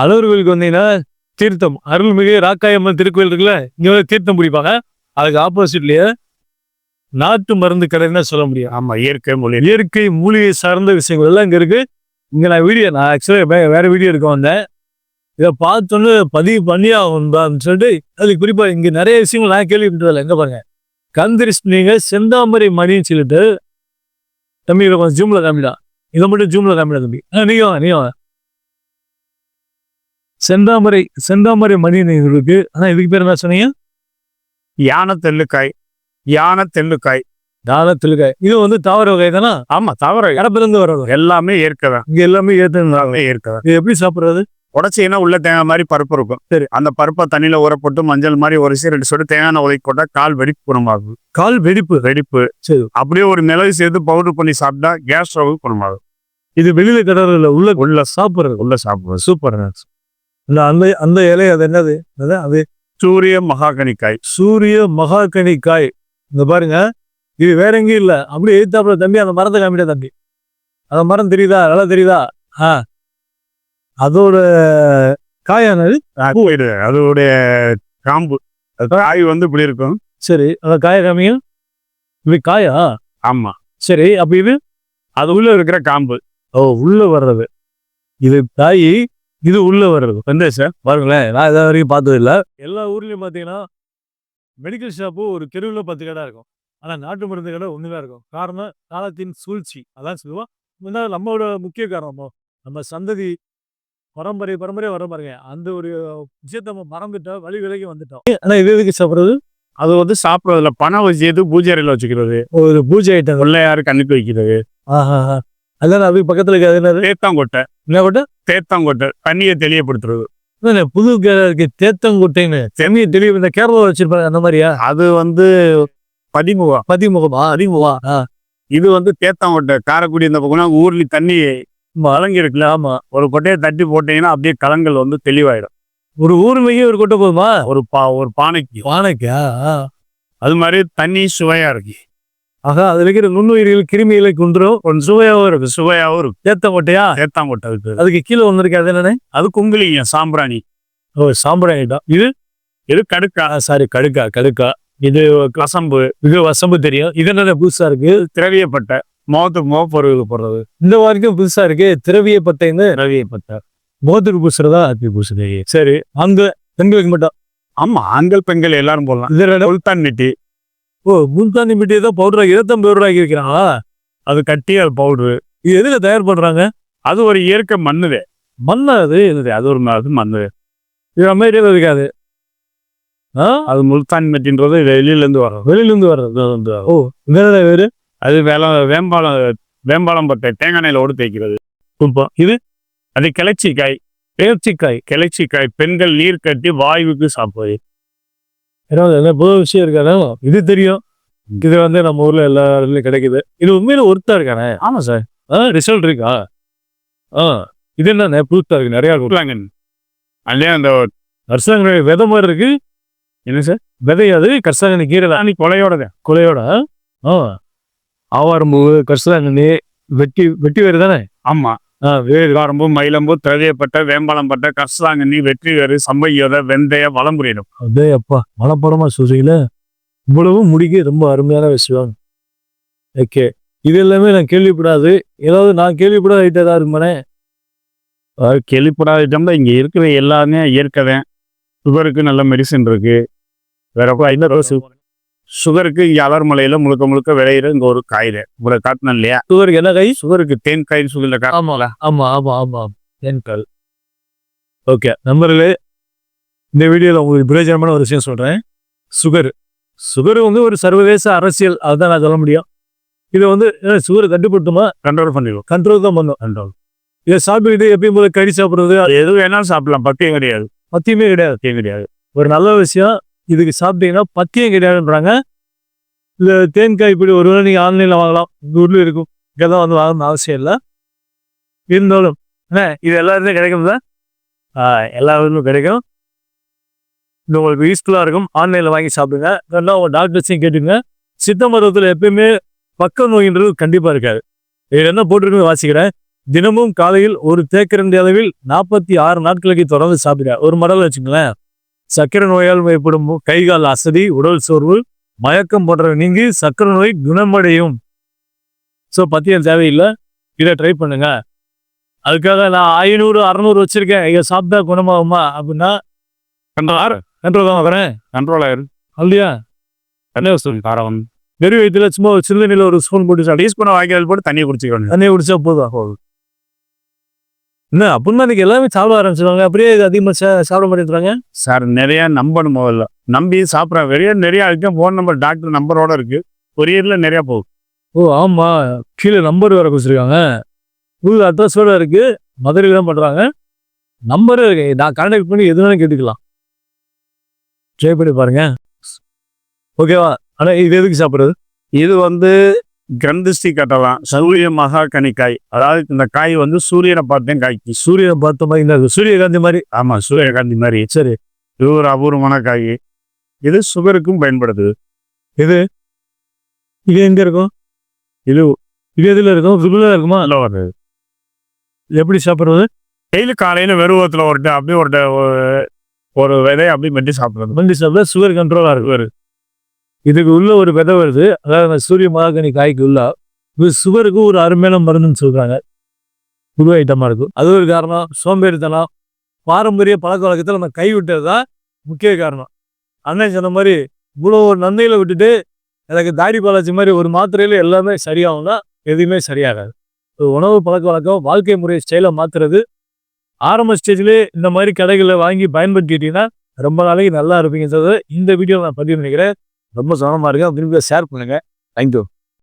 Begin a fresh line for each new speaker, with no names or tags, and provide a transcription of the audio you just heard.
அழகர் கோயிலுக்கு வந்தீங்கன்னா தீர்த்தம். அருள்மிகு ராக்காயம்மன் திருக்கோயில் இருக்குல்ல இங்க வந்து தீர்த்தம் பிடிப்பாங்க. அதுக்கு ஆப்போசிட்லயே நாட்டு மருந்து கடைன்னு சொல்ல முடியும்.
ஆமா இயற்கை மொழி
இயற்கை மூலிகை சார்ந்த விஷயங்கள் எல்லாம் இங்க இருக்கு. இங்க நான் வீடியோ நான் ஆக்சுவலா வேற வீடியோ இருக்க வந்தேன். இதை பார்த்தோன்னு பதிவு பண்ணி ஆகணும் சொல்லிட்டு அதுக்கு குறிப்பா இங்க நிறைய விஷயங்கள் நான் கேள்விப்பட்டதில்ல. எங்க பாருங்க. கந்திரிஸ்ட் நீங்க செந்தாமரை மணின்னு சொல்லிட்டு தம்பி கொஞ்சம் ஜூம்ல காமிடா. இதை மட்டும் ஜூம்ல காமிடா தம்பி. ஆ, நீங்க வாங்க நீங்க வாங்க. செந்தாமரை செந்தாமரை மணி இருக்கு ஆனா இதுக்கு பேர் என்ன சொன்னீங்க?
யானை தெல்லுக்காய் யானை தெல்லுக்காய்.
தானத்திலுக்க இது வந்து தாவர வகை தானே?
ஆமா தவற
கடப்பிலிருந்து வர்றது
எல்லாமே இயற்கை தான்.
இங்க எல்லாமே
இயற்கை தான்.
இது எப்படி சாப்பிடுறது?
உடச்சீங்கன்னா உள்ள தேங்காய் மாதிரி பருப்பு இருக்கும்.
சரி.
அந்த பருப்பை தண்ணியில ஊற போட்டு மஞ்சள் மாதிரி உரைச்சி ரெண்டு சொட்டு தேங்காய் உதவி போட்டா கால் வெடிப்பு குணமாகும்.
கால் வெடிப்பு.
வெடிப்பு.
சரி.
அப்படியே ஒரு மிளகு சேர்த்து பவுடர் பண்ணி சாப்பிட்டா கேஸ் ஸ்டவ் குணமாகும்.
இது வெளியில கடற்கரையில உள்ள
உள்ள
சாப்பிடுறது.
உள்ள சாப்பிடுவது
சூப்பர் இந்த அந்த அந்த இலை அது என்னது? அது
சூரிய மகாகனிக்காய்.
சூரிய மகாகனி காய் இந்த பாருங்க. இது வேற எங்கேயும் இல்ல. அப்படியே எழுத்தாப்புல தம்பி அந்த மரத்தை காமிட்டா தம்பி. அந்த மரம் தெரியுதா? நல்லா தெரியுதா? ஆ. அதோட காயானது
அதோடைய காம்பு. காய் வந்து இப்படி இருக்கும்.
சரி அந்த காய காமிங்க. இப்படி காயா?
ஆமா.
சரி அப்ப இது?
அது உள்ள இருக்கிற காம்பு.
ஓ உள்ள வர்றது. இது காய் இது உள்ள வர்றது. வந்து சார். பாருங்களேன் நான் இதை வரைக்கும் பார்த்தது இல்லை எல்லா ஊர்லயும் பார்த்தீங்கன்னா மெடிக்கல் ஷாப்பு ஒரு தெருவில் பத்து கடை இருக்கும். ஆனால் நாட்டு மருந்து கடை ஒன்று தான் இருக்கும். காரணம் காலத்தின் சூழ்ச்சி. அதான் சொல்லுவோம். முன்னாடி நம்மளோட முக்கிய காரணமோ நம்ம சந்ததி பரம்பரை பரம்பரை வர பாருங்க. அந்த ஒரு விஷயத்த நம்ம மறந்துட்டோம் வழி விலகி வந்துட்டோம். ஆனால் இது எதுக்கு சாப்பிட்றது?
அது வந்து சாப்பிடுறதுல பணம் வச்சு பூஜை அறையில வச்சுக்கிறது?
ஒரு பூஜை ஐட்டம்
பிள்ளையாரு கண்ணுக்கு வைக்கிறது.
ஆஹா அதான் அதுக்கு பக்கத்தில் இருக்க அது என்னது
தேத்தாங்கொட்டை
என்ன கொட்டை?
தேத்தாங்கொட்டை. தண்ணியை தெளியப்படுத்துறது
இல்ல, புது கே- தேத்தங்குட்டைன்னு. செம்மியை தெளிவு இந்த கேரளா வச்சிருப்பாங்க அந்த மாதிரியா?
அது வந்து பதிமுகம்
பதிமுகமா அதிமுகமா ஆ,
இது வந்து தேத்தாங்கொட்டை காரைக்குடி இந்த பக்கம் ஊர்லி தண்ணி வழங்கி இருக்குல்ல
ஆமா.
ஒரு கொட்டையை தட்டி போட்டீங்கன்னா அப்படியே கலங்கள் வந்து தெளிவாயிடும்.
ஒரு ஊர்மையே ஒரு கொட்டை போதுமா?
ஒரு பா ஒரு பானைக்கு.
வானைக்கா
அது மாதிரி தண்ணி சுவையா இருக்கு.
ஆகா அதுல இருக்கிற நுண்ணுயிர்கள் கிருமிகளை குன்றும். கொஞ்சம் சுவையாவும் இருக்கு
சுவையாவும் இருக்கு
தேத்த கொட்டையா
தேத்தாங்கொட்டை இருக்கு.
அதுக்கு கீழே இருக்கு அது என்னன்னு
அது குங்குலிங்க சாம்பிராணி.
ஓ சாம்பிராணி ஐட்டம் இது
இது கடுக்கா.
சாரி கடுக்கா கடுக்கா. இது
கசம்பு.
இது வசம்பு தெரியும். இது என்ன புதுசா இருக்கு?
திரவியப்பட்டை முகத்துக்கு முகப்பொருளுக்கு போடுறது.
இந்த வரைக்கும் புதுசா இருக்கு. திரவிய பத்தைன்னு
திரவியப்பட்டை.
மோதிர பூசுறதா அது பூசுது. சரி அங்க பெண்களுக்கு மட்டும்.
ஆமா ஆண்கள் பெண்கள் எல்லாரும் போடலாம்.
இது
சுல்தான் நெட்டி.
ஓ முல்தானி மிட்டி தான் பவுடர் இருபத்தொம்பது பவுடர் ஆக்கி இருக்கிறாங்களா?
அது கட்டி அது பவுடரு
இது எதுல தயார் பண்றாங்க?
அது ஒரு இயற்கை மண்ணுதே.
மண்ணா அது?
இது அது ஒரு அது மண்ணு.
இது அமெரிக்காவில் இருக்காது ஆ?
அது முல்தான் மெட்டின்றது வெளியில இருந்து வரும்
வெளியில இருந்து வர்றது. ஓ வேற வேறு?
அது வேலை வேம்பாலம் வேம்பாலம் பட்டை தேங்காய் எண்ணெயிலோடு தேய்க்கிறது.
குப்பம் இது?
அது கிளச்சிக்காய்
பேர்ச்சிக்காய்
கிளச்சிக்காய் பெண்கள் நீர் கட்டி வாயுவுக்கு சாப்பிடுவது.
ஏன்னா என்ன புது விஷயம் இருக்கானே இது தெரியும். இது வந்து நம்ம ஊர்ல எல்லா இடத்துலயும் கிடைக்குது. இது உண்மையில ஒருத்தா இருக்கானே?
ஆமா சார்.
ஆ ரிசல்ட் இருக்கா? ஆ இது என்ன புதுசா இருக்கு நிறைய
கொடுக்குறாங்க அதே அந்த
கர்சாங்கனி விதை மாதிரி இருக்கு.
என்ன சார்?
விதை அது கர்சாங்கனி கீரை தான்.
கொலையோட
கொலையோட? ஆ. ஆவாரம்பூ கர்சாங்கனி வெட்டி வெட்டி வேறு தானே?
ஆமா.
ஆ வேறு
காரம்பு மயிலம்பு திரவியப்பட்ட வேம்பாலம் பட்ட கர்சாங்கண்ணி வெற்றி வேறு சம்பையோத வெந்தய வளம்புரியிடும்
அதே அப்பா மனப்படமா சொல்றீங்களே? இவ்வளவு முடிக்க ரொம்ப அருமையான விஷயம். ஓகே இது எல்லாமே நான் கேள்விப்படாது. ஏதாவது நான் கேள்விப்படாத ஐட்டம் ஏதாவது இருக்குமானே
கேள்விப்படாத ஐட்டம் தான். இங்க இருக்கிற எல்லாமே இயற்கை தான். சுகருக்கு நல்ல மெடிசன் இருக்கு. வேற என்ன ரோஸ் சுகருக்கு இங்க அலர்மலையில முழுக்க முழுக்க விளையிற இங்க ஒரு காய் உங்களை காட்டினேன் இல்லையா?
சுகருக்கு என்ன கை
சுகருக்கு தேன் காய் சுகர்ல
ஆமால ஆமா ஆமா ஆமா தென்கல் ஓகே. நம்பர்களே இந்த வீடியோல உங்களுக்கு பிரயோஜனமான ஒரு விஷயம் சொல்றேன். சுகர். சுகர் வந்து ஒரு சர்வதேச அரசியல் அதுதான் நான் சொல்ல முடியும். இதை வந்து சுகரை கட்டுப்படுத்துமா?
கண்ட்ரோல் பண்ணிடுவோம்.
கண்ட்ரோல் தான் பண்ணும்.
கண்ட்ரோல்
இதை சாப்பிட்டுக்கிட்டு எப்பயும் போல கறி சாப்பிடுறது
எது வேணாலும் சாப்பிடலாம். பத்தியம் கிடையாது.
பத்தியமே கிடையாது.
பத்தியம் கிடையாது.
ஒரு நல்ல விஷயம் இதுக்கு சாப்பிட்டீங்கன்னா பத்தியம் கிடையாதுன்றாங்க இந்த தேன்காய் இப்படி ஒருவேளை நீங்கள் ஆன்லைனில் வாங்கலாம். இந்த ஊரில் இருக்கும். இங்கே தான் வந்து வாங்கணும்னு அவசியம் இல்லை. இருந்தாலும் என்ன இது எல்லா இடத்துலையும் கிடைக்கும் தான் எல்லா இடத்துலையும் கிடைக்கும். இது உங்களுக்கு யூஸ்ஃபுல்லாக இருக்கும். ஆன்லைனில் வாங்கி சாப்பிடுங்க. இல்லைன்னா உங்கள் டாக்டர்ஸையும் கேட்டுங்க. சித்த மருத்துவத்தில் எப்பயுமே பக்க நோயின்றது கண்டிப்பாக இருக்காது. இதில் என்ன போட்டிருக்குன்னு வாசிக்கிறேன். தினமும் காலையில் ஒரு தேக்கரண்டி அளவில் நாற்பத்தி ஆறு நாட்களுக்கு தொடர்ந்து சாப்பிடுங்க. ஒரு மடல் வச்சுங்களேன் சர்க்கரை நோயால் ஏற்படும் கைகால் அசதி உடல் சோர்வு மயக்கம் போன்றவை நீங்கி சர்க்கரை நோய் குணமடையும். ஸோ பத்தியம் தேவையில்லை. இதை ட்ரை பண்ணுங்க. அதுக்காக நான் ஐநூறு அறநூறு வச்சிருக்கேன். இதை சாப்பிட்டா குணமாகுமா அப்படின்னா
கண்ட்ரோல்
கண்ட்ரோல் தான் வரேன்
கண்ட்ரோல் ஆயிரும்
இல்லையா
என்ன சொல்லி காரம்.
வெறும் வயிற்றுல சும்மா ஒரு சிறுதண்ணியில் ஒரு ஸ்பூன் போட்டு
டீஸ்பூனை வாங்கி போட்டு தண்ணியை குடிச்சிக்கணும்.
தண்ணியை குடிச்சா போதும். போதும். என்ன அப்படின்னா இன்னைக்கு எல்லாமே சாப்பிட ஆரம்பிச்சிருவாங்க. அப்படியே இது அதிகமாக சாப்பிட மாட்டேங்கிறாங்க
சார் நிறைய நம்பணும் முதல்ல. நம்பி சாப்பிட்றேன் நிறைய நிறைய இருக்கு ஃபோன் நம்பர் டாக்டர் நம்பரோட இருக்கு. கொரியர்ல நிறைய போகுது.
ஓ ஆமா. கீழே நம்பர் வேற கொடுத்துருக்காங்க. ஃபுல் அட்ரஸோட இருக்கு. மதுரையில் தான் பண்றாங்க. நம்பர் இருக்கு. நான் கான்டாக்ட் பண்ணி எது வேணாலும் கேட்டுக்கலாம். ட்ரை பண்ணி பாருங்க. ஓகேவா ஆனா இது எதுக்கு சாப்பிடுறது?
இது வந்து கந்திஷ்டி கட்டலாம். சூரிய மகா கனிக்காய் அதாவது இந்த காய் வந்து சூரியனை பார்த்தேன் காய்க்கு
சூரியனை பார்த்த மாதிரி இந்த சூரியகாந்தி மாதிரி.
ஆமா சூரியகாந்தி மாதிரி.
சரி.
இது ஒரு அபூர்வமான காய். இது சுகருக்கும் பயன்படுது.
இது? இது எங்க இருக்கும்?
இது
இது எதுல இருக்கும்? இதுல இருக்குமா?
நல்ல ஒரு
இது எப்படி சாப்பிடுறது?
டெய்லி காலையில வெறுவத்தில் ஒரு அப்படியே ஒரு ஒரு- விதையை அப்படியே மெட்டி சாப்பிடுறது.
மண்டி சாப்பிட்டா சுகர் கண்ட்ரோலா இருக்கு இதுக்கு உள்ள ஒரு விதை வருது. அதாவது அந்த சூரிய மகாகனி காய்க்கு உள்ள இது சுகருக்கு ஒரு அருமையான மருந்துன்னு சொல்கிறாங்க புது ஐட்டமாக இருக்கும். அது ஒரு காரணம். சோம்பேறித்தனம். பாரம்பரிய பழக்க வழக்கத்தில் நம்ம கைவிட்டது தான் முக்கிய காரணம். அண்ணன் சொன்ன மாதிரி இவ்வளோ ஒரு நந்தையில் விட்டுட்டு எனக்கு தாடி பாலாச்சி மாதிரி ஒரு மாத்திரையில் எல்லாமே சரியாகும்னா எதுவுமே சரியாகாது. ஒரு உணவு பழக்க வழக்கம் வாழ்க்கை முறை ஸ்டைலை மாற்றுறது ஆரம்ப ஸ்டேஜ்லேயே இந்த மாதிரி கடைகளில் வாங்கி பயன்படுத்திக்கிட்டிங்கன்னா ரொம்ப நாளைக்கு நல்லா இருப்பீங்கன்றதை இந்த வீடியோ நான் பதிவு நினைக்கிறேன் ரொம்ப சமமாக இருக்கேன் திரும்பி ஷேர் பண்ணுங்க. தேங்க்யூ